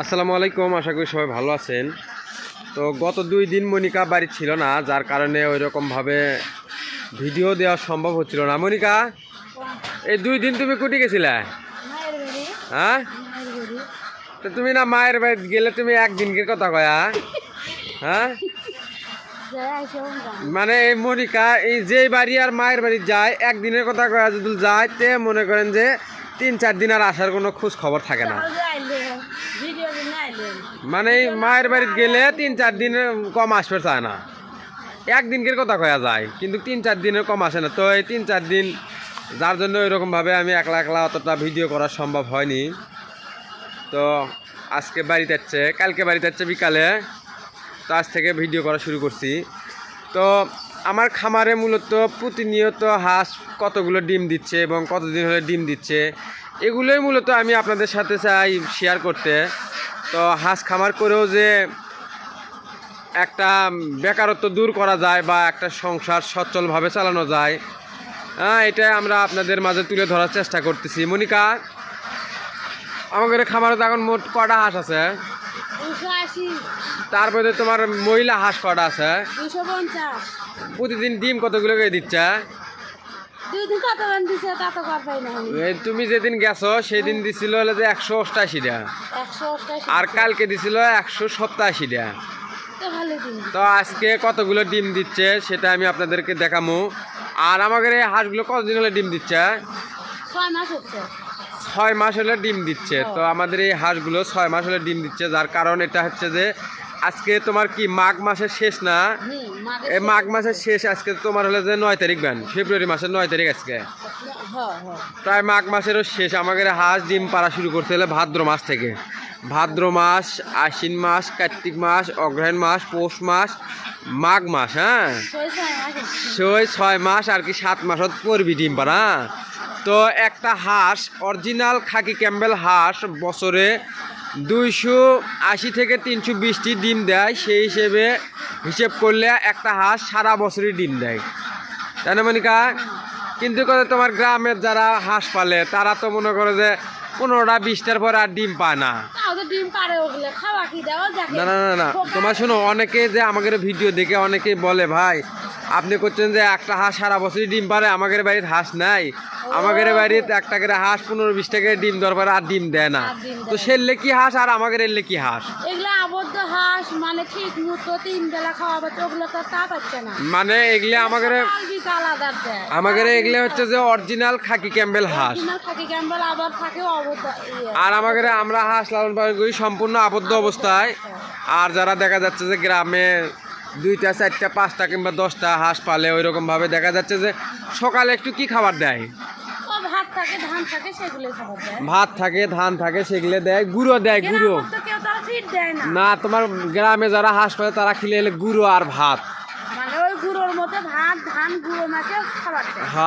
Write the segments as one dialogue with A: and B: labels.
A: আসসালামু আলাইকুম, আশা করি সবাই ভালো আছেন। তো গত দুই দিন মনিকা বাড়ি ছিল না, যার কারণে ওই রকমভাবে ভিডিও দেওয়া সম্ভব হচ্ছিল না। মনিকা, এই দুই দিন তুমি কুটি গেছিলে? হ্যাঁ? তো তুমি না মায়ের বাড়ি গেলে তুমি একদিনকের কথা কয়া। হ্যাঁ? মানে এই মনিকা, এই যে বাড়ি আর মায়ের বাড়ি যায়, একদিনের কথা কয়া যদি যায়, তে মনে করেন যে তিন চার দিন আর আসার কোনো খোঁজ খবর থাকে না
B: তাহলে আইলে ভিডিও দিন আইলে
A: মানে মায়ের বাড়িতে গেলে তিন চার দিনের কম আসবে চায় না। একদিনকের কথা কয়া যায়, কিন্তু তিন চার দিনের কম আসে না। তো এই তিন চার দিন যার জন্য এরকমভাবে আমি একলা একলা অতটা ভিডিও করা সম্ভব হয়নি। তো আজকে বাড়িতে যাচ্ছে কালকে বাড়িতে যাচ্ছে বিকালে। তো আজ থেকে ভিডিও করা শুরু করছি। তো আমার খামারে মূলত প্রতিনিয়ত হাঁস কতগুলো ডিম দিচ্ছে এবং কতদিন হলে ডিম দিচ্ছে, এগুলোই মূলত আমি আপনাদের সাথে চাই শেয়ার করতে। তো হাঁস খামার করেও যে একটা বেকারত্ব দূর করা যায় বা একটা সংসার সচ্ছলভাবে চালানো যায় হ্যাঁ এটাই আমরা আপনাদের মাঝে তুলে ধরার চেষ্টা করতেছি। মনিকা আমাদের খামারে তো এখন মোট কটা হাঁস আছে? তারপরে তোমার মহিলা হাঁস কটা আছে? প্রতিদিন ডিম কতগুলো দিচ্ছে?
B: দুই কত বার দিছে তা তো কর পাই না
A: এই তুমি যেদিন গেছো সেই দিন দিছিল হলো যে একশো অষ্টাশিটা
B: একশো অষ্টাশি
A: আর কালকে দিছিল একশো সপ্তাশিটা
B: তো
A: তো আজকে কতগুলো ডিম দিচ্ছে সেটা আমি আপনাদেরকে দেখামো। আর আমাদের এই হাঁসগুলো কতদিন হলে ডিম দিচ্ছে?
B: ছয় মাস হচ্ছে।
A: ছয় মাস হলে ডিম দিচ্ছে। তো আমাদের এই হাঁসগুলো ছয় মাস হলে ডিম দিচ্ছে যার কারণ এটা হচ্ছে যে আজকে তোমার কি মাঘ মাসের শেষ না? মাঘ মাসের শেষ আজকে তোমার হলে যে নয় তারিখ ব্যান ফেব্রুয়ারি মাসের নয় তারিখ আজকে।
B: হ্যাঁ হ্যাঁ।
A: প্রায় মাঘ মাসেরও শেষ আমাদের হাঁস ডিম পাড়া শুরু করতে হলে ভাদ্র মাস থেকে। ভাদ্র মাস আশ্বিন মাস কার্তিক মাস অগ্রহায়ণ মাস পৌষ মাস মাঘ মাস হ্যাঁ?
B: ছয় ছয় মাস
A: ছয় ছয় মাস আর কি সাত মাসত পড়বি ডিম পাড়া তো একটা হাঁস অরিজিনাল খাকি ক্যাম্বেল হাঁস বছরে দুইশো আশি থেকে তিনশো বিশটি ডিম দেয় সেই হিসেবে হিসেব করলে একটা হাঁস সারা বছরই ডিম দেয়। তাই না মনিকা? কিন্তু কথা তোমার গ্রামের যারা হাঁস পালে তারা তো মনে করে যে পনেরোটা বিশটার পর আর ডিম পায় না। না না না না তোমার শোনো অনেকে যে আমাদের ভিডিও দেখে অনেকেই বলে ভাই আপনি করছেন যে একটা হাঁস সারা বছরই ডিম পারে আমাদের বাড়িতে হাঁস নাই। আমাদের বাড়িতে একটা করে হাঁস পনেরো বিশ টাকা ডিম দরকার আর ডিম দেয় না। তো সেললে কি হাঁস আর আমাদের এলে কি হাঁস।
B: এগুলো আবদ্ধ হাঁস মানে ঠিক মতো তিন বেলা খাওয়া পাচ্ছে ওগুলো তো তা পাচ্ছে না।
A: মানে এগুলো আমাদের আমাদের এগুলো হচ্ছে যে অরিজিনাল খাকি ক্যাম্বেল হাঁস।
B: খাকি ক্যাম্বেল আবার থাকে অবদ্ধ ইয়ে।
A: আর আমাদের আমরা হাঁস লালন পালন করি সম্পূর্ণ আবদ্ধ অবস্থায়। আর যারা দেখা যাচ্ছে যে গ্রামে দুইটা চারটা পাঁচটা কিংবা দশটা হাঁস পালে ওই রকমভাবে দেখা যাচ্ছে যে সকালে একটু কি খাবার দেয়?
B: ভাত থাকে ধান থাকে সেগুলো খাবার দেয়।
A: ভাত থাকে ধান থাকে সেগুলো দেয় গুঁড়ো দেয় গুঁড়ো।
B: না।
A: তোমার গ্রামে যারা হাঁস পালে তারা খেলে এলে গুঁড়ো আর ভাত।
B: মানে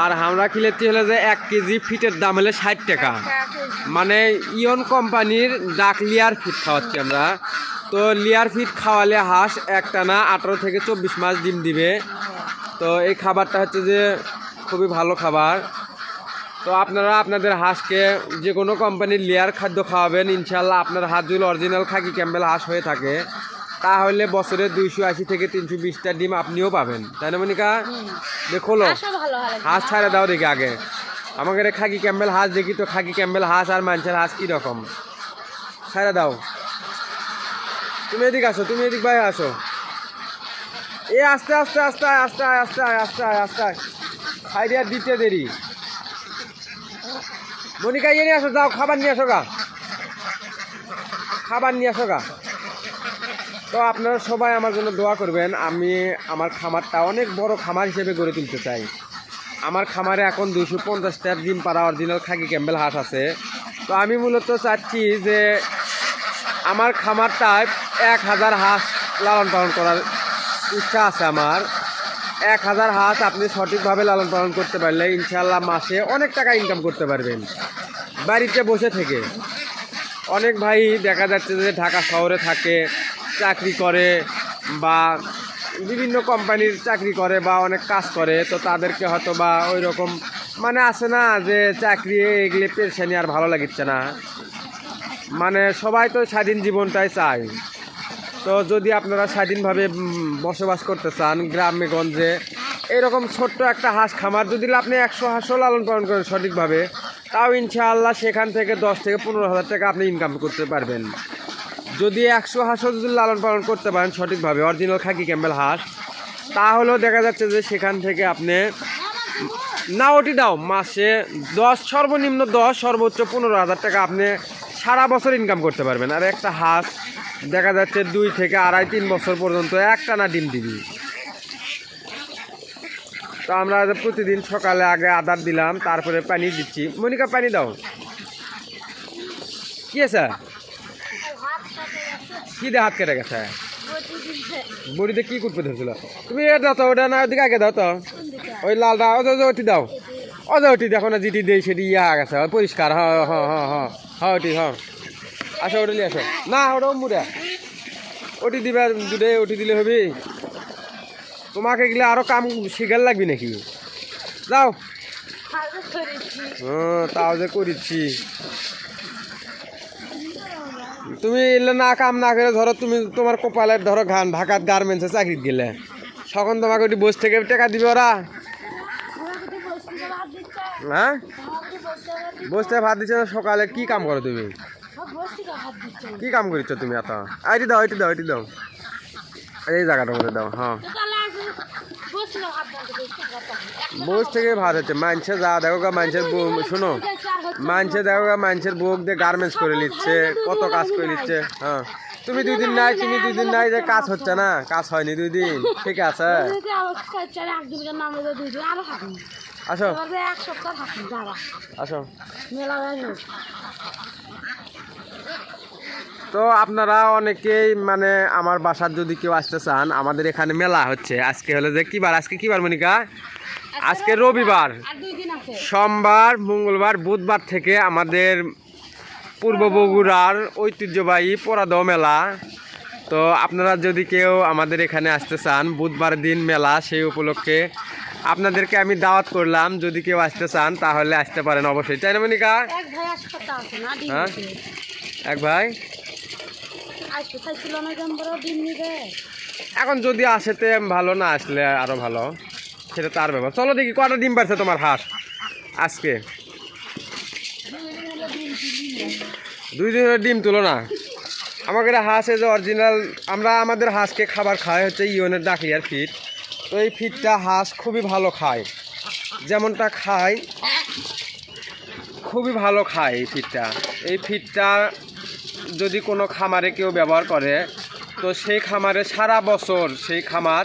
A: আর আমরা খেলেছি হলে যে এক কেজি ফিটের দাম হলে ষাট টাকা। মানে ইয়ন কোম্পানির ডাকলিয়ার ফিট খাওয়াচ্ছি আমরা। তো লিয়ার ফিট খাওয়ালে হাঁস একটানা আঠারো থেকে চব্বিশ মাস ডিম দিবে। তো এই খাবারটা হচ্ছে যে খুবই ভালো খাবার। তো আপনারা আপনাদের হাঁসকে যে কোনো কোম্পানির লেয়ার খাদ্য খাওয়াবেন ইনশাল্লাহ আপনার হাঁস যদি অরিজিনাল খাকি ক্যাম্বেল হাঁস হয়ে থাকে তাহলে বছরে দুইশো আশি থেকে তিনশো বিশটা ডিম আপনিও পাবেন। তাই না মনিকা? দেখো হাঁস ছাড়ে দাও দেখি আগে। আমাকে খাকি ক্যাম্বেল হাঁস দেখি তো খাকি ক্যাম্বেল হাঁস আর মানুষের হাঁস কীরকম? ছাড়ে দাও। তুমি এদিক আসো, তুমি এদিক বাইরে আসো। এ, আস্তে আস্তে আস্তে আস্তে আস্তে আস্তে আস্তে। সাইডে আর দিতে দেরি। মনিকা ইয়ে নিয়ে আসো, যাও, খাবার নিয়ে আসো গা। খাবার নিয়ে আসো গা। তো আপনারা সবাই আমার জন্য দোয়া করবেন, আমি আমার খামারটা অনেক বড় খামার হিসেবে গড়ে তুলতে চাই। আমার খামারে এখন দুশো পঞ্চাশটা ডিম পাড়া অরিজিনাল খাকি ক্যাম্বেল হাঁস আছে। তো আমি মূলত চাচ্ছি যে আমার খামারটায় এক হাজার হাঁস লালন পালন করার ইচ্ছা আছে আমার। এক হাজার হাঁস আপনি সঠিকভাবে লালন পালন করতে পারলে ইনশাল্লাহ মাসে অনেক টাকা ইনকাম করতে পারবেন। বাড়িতে বসে থেকে। অনেক ভাই দেখা যাচ্ছে যে ঢাকা শহরে থাকে, চাকরি করে বা বিভিন্ন কোম্পানির চাকরি করে বা অনেক কাজ করে, তো তাদেরকে হয়তো বা ওই রকম মানে আছে না যে চাকরি এগুলি পেশানি আর ভালো লাগিচ্ছে না। মানে সবাই তো স্বাধীন জীবনটাই চায়। তো যদি আপনারা স্বাধীনভাবে বসবাস করতে চান গ্রামে, গঞ্জে, এরকম ছোট্ট একটা হাঁস খামার, যদি আপনি একশো হাঁসও লালন পালন করেন সঠিকভাবে, তাও ইনশাআল্লাহ সেখান থেকে দশ থেকে পনেরো হাজার টাকা আপনি ইনকাম করতে পারবেন। যদি একশো হাঁসও যদি লালন পালন করতে পারেন সঠিকভাবে অরিজিনাল খাকি ক্যাম্বেল হাঁস, তাহলেও দেখা যাচ্ছে যে সেখান থেকে আপনি না ওটি দাও, মাসে দশ, সর্বনিম্ন দশ, সর্বোচ্চ পনেরো হাজার টাকা আপনি সারা বছর ইনকাম করতে পারবেন। আর একটা হাঁস দেখা যাচ্ছে দুই থেকে আড়াই তিন বছর পর্যন্ত একটা না ডিম দিবি। তো আমরা প্রতিদিন সকালে আগে আদার দিলাম, তারপরে পানি দিচ্ছি। মনিকা, পানি দাও। কি আছে? কি দিয়ে হাত কেটে গেছে? বড়িতে কি করতে ধরছিল? তুমি এটা দাও তো, ওটা না, ওদিকে আগে দাও তো। ওই লালটা ও যে ওটি দাও। ও ওটি দেখো না, যেটি দেই সেটি ইয়া গেছে পরিষ্কার, হ হ হ হ ওটি হ। আসো, ওটা আসো। না ওটা মুড়া। ওটি দিবে দুধে, ওটি দিলে হবে। তোমাকে গেলে আরও কাম শিখার লাগবে নাকি? যাও। হ্যাঁ তাও যে করিচ্ছি তুমি এলে না কাম না করে ধরো, তুমি তোমার কপালের ধরো ঘান, ঢাকাত গার্মেন্টসে চাকরি গেলে। তখন তোমাকে ওটি বসে থেকে টাকা দিবে ওরা। হ্যাঁ? বসতে ভাত দিচ্ছে সকালে কি কাম করো তুমি? কি কাম করিচ্ছ তুমি এত আইটি দাও আইটি দাও আইটি দাও। এই জায়গাটার মধ্যে দাও হ্যাঁ বস থেকে ভাত হচ্ছে মানছে যা, দেখো গা মানুষের বউ শোনো। মানছে দেখো গা মানুষের বুক দিয়ে গার্মেন্টস করে নিচ্ছে, কত কাজ করে নিচ্ছে হ্যাঁ তুমি দুই দিন নাই তুমি দুই দিন নাই যে কাজ হচ্ছে না, কাজ হয়নি দুই দিন, ঠিক আছে? আসো। আসো।
B: মেলা
A: তো আপনারা অনেকেই মানে আমার বাসার যদি কেউ আসতে চান আমাদের এখানে মেলা হচ্ছে। আজকে হলো যে কি বার আজকে কি বার মনিকা? আজকে রবিবার। সোমবার মঙ্গলবার বুধবার থেকে আমাদের পূর্ব বগুড়ার ঐতিহ্যবাহী পরাদহ মেলা। তো আপনারা যদি কেউ আমাদের এখানে আসতে চান বুধবার দিন মেলা সেই উপলক্ষে আপনাদেরকে আমি দাওয়াত করলাম। যদি কেউ আসতে চান তাহলে আসতে পারেন অবশ্যই। তাই না মনিকা? হ্যাঁ? এক ভাই
B: আসতে চাইছিল না যেমন বড় ডিম নিবে
A: এখন যদি আসে তে ভালো, না আসলে আরও ভালো, সেটা তার ব্যাপার। চলো দেখি কটা ডিম পারছে তোমার হাঁস। আজকে দুই দিন ডিম তুলো না। আমাকে হাঁস যে অরিজিনাল আমরা আমাদের হাঁসকে খাবার খাই হচ্ছে ইয়নের ডাকলিয়ার ফিট তো এই ফিটটা হাঁস খুবই ভালো খায়। যেমনটা খায়, খুবই ভালো খায় এই ফিটটা এই ফিটটা যদি কোনো খামারে কেউ ব্যবহার করে, তো সেই খামারে সারা বছর সেই খামার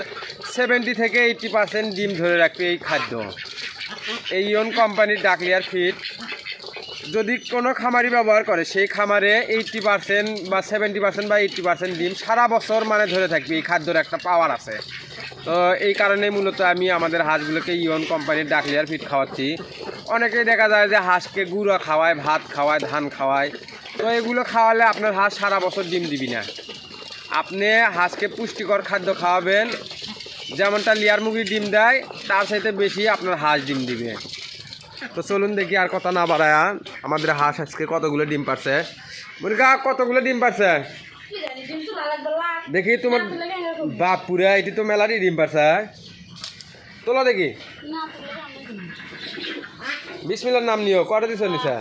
A: সেভেন্টি থেকে এইটি পার্সেন্ট ডিম ধরে রাখবে এই খাদ্য। এই ইয়ন কোম্পানির ডাকলিয়ার ফিট যদি কোনো খামারি ব্যবহার করে, সেই খামারে এইটটি পার্সেন্ট বা সেভেন্টি পার্সেন্ট বা এইটটি পার্সেন্ট ডিম সারা বছর মানে ধরে থাকবে, এই খাদ্যর একটা পাওয়ার আছে। তো এই কারণে মূলত আমি আমাদের হাঁসগুলোকে ইয়ন কোম্পানির ডাকলিয়ার ফিট খাওয়াচ্ছি। অনেকেই দেখা যায় যে হাঁসকে গুঁড়ো খাওয়ায়, ভাত খাওয়ায়, ধান খাওয়ায়। তো এগুলো খাওয়ালে আপনার হাঁস সারা বছর ডিম দিবি না। আপনি হাঁসকে পুষ্টিকর খাদ্য খাওয়াবেন, যেমনটা লিয়ার মুরগি ডিম দেয়, তার সাথে বেশি আপনার হাঁস ডিম দিবে। তো চলুন দেখি আর কথা না বাড়ায়, আমাদের হাঁস আজকে কতগুলো ডিম পারছে? মুরগা, কতগুলো ডিম পারছে? দেখি তোমার
B: তুলে
A: বাপ পুরা এটি তো মেলারই ডিম পারছে। তোলা দেখি। বিসমিল্লার নাম নিও কটা দিছ নিছা?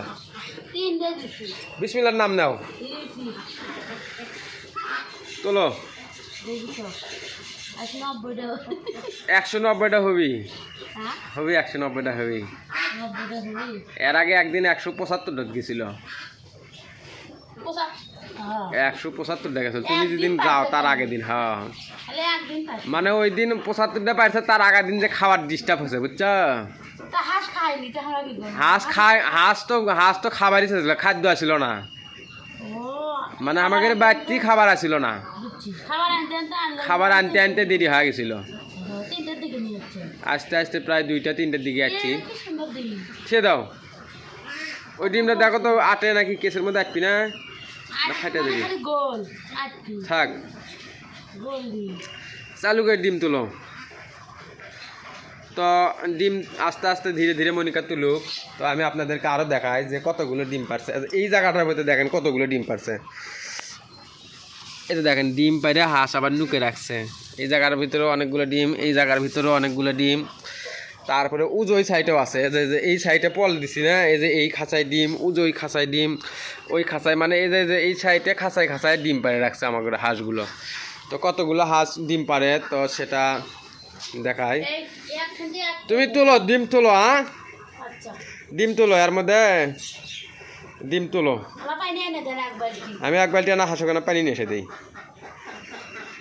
A: বিসমিল্লার নাম নাও। তোলো। একশো নব্বইটা হবি। হবি একশো নব্বইটা হবি। এর আগে একদিন একশো পঁচাত্তরটা গেছিল। একশো পঁচাত্তরটা গেছিল। তুমি যেদিন যাও, তার আগের দিন হ্যাঁ মানে ওই দিন পঁচাত্তরটা পাইছে, তার আগের দিন যে খাবার ডিস্টার্ব হয়েছে, বুঝছ?
B: হাঁস খাইনি তা আমরা
A: হাঁস তো হাঁস তো খাবারই ছিল খাদ্য আসিল না। মানে আমাদের বাড়তি খাবার আসিল না।
B: খাবার আনতে আনতে
A: দেরি হয়ে গেছিল। আস্তে আস্তে প্রায় দুইটা তিনটার দিকে যাচ্ছি। সে দাও। ওই ডিমটা দেখো তো আটে নাকি কেসের মধ্যে আটবি না?
B: আর
A: খাইতে দিবি। থাক।
B: গোল দিন
A: চালু করে ডিম তুলো। তো ডিম আস্তে আস্তে ধীরে ধীরে মনিকা তুলুক। তো আমি আপনাদেরকে আরও দেখাই যে কতগুলো ডিম পারছে। এই জায়গাটার মধ্যে দেখেন কতগুলো ডিম পারছে। এটা দেখেন, ডিম পাইরে হাঁস আবার নুকে রাখছে। এই জায়গার ভিতরেও অনেকগুলো ডিম, এই জায়গার ভিতরেও অনেকগুলো ডিম। তারপরে উজোই সাইডেও আছে। যে যে, এই সাইডে পল দিছি না? এই যে, এই খাঁচায় ডিম, উজোই খাঁচায় ডিম, ওই খাঁচায় মানে এই যে, এই সাইডে খাঁচায় খাঁচায় ডিম পাড়ে রাখছে আমার হাঁসগুলো। তো কতগুলো হাঁস ডিম পারে তো সেটা দেখাই। তুমি তুলো ডিম তুলো হ্যাঁ
B: আচ্ছা।
A: ডিম তুলো এর মধ্যে। ডিম তুলো। আমি এক বালটি না হাঁসো পানি নিয়ে এসে দিই।